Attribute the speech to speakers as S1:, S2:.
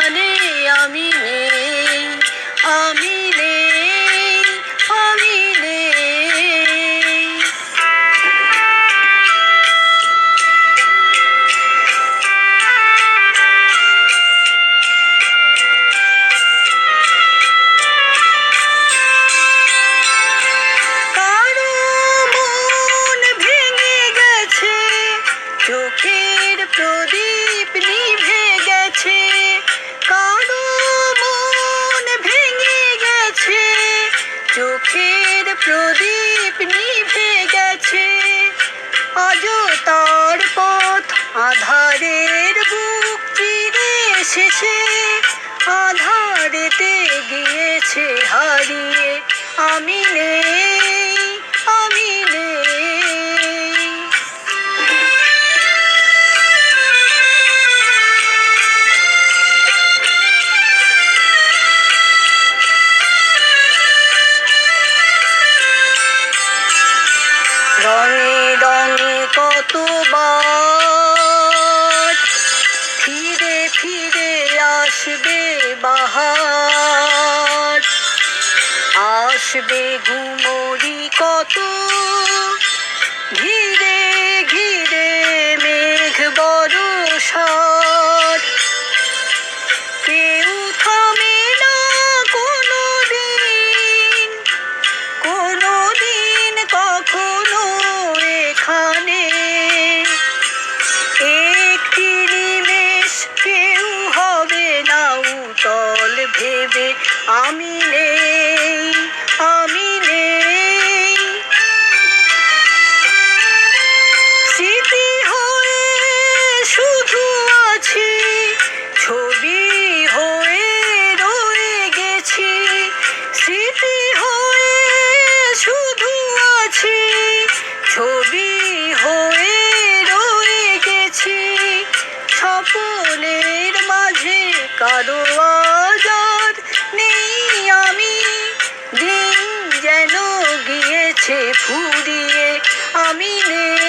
S1: মানে আমি নেই আমি নেই আমি নেই কারও মন ভেঙে গেছে চোখের প্রদীপ প্রদীপ নিভে গেছে আজও তার পথ আধারের বুক চিরে এসেছে, আধারেতে গিয়েছে হারিয়ে আমি নেই কতবার? ফিরে ফিরে আসবে বাহার। আসবে ঘুমরি কত? ঘিরে ঘিরে ভেবে আমি নেই আমি নেই। স্মৃতি হয়ে শুধু আছি, ছবি হয়ে রয়ে গেছি। স্মৃতি হয়ে শুধু আছি, ছবি হয়ে রয়ে গেছি। স্বপনের মাঝে কারও গিয়েছে ফুরিয়ে আমি নেই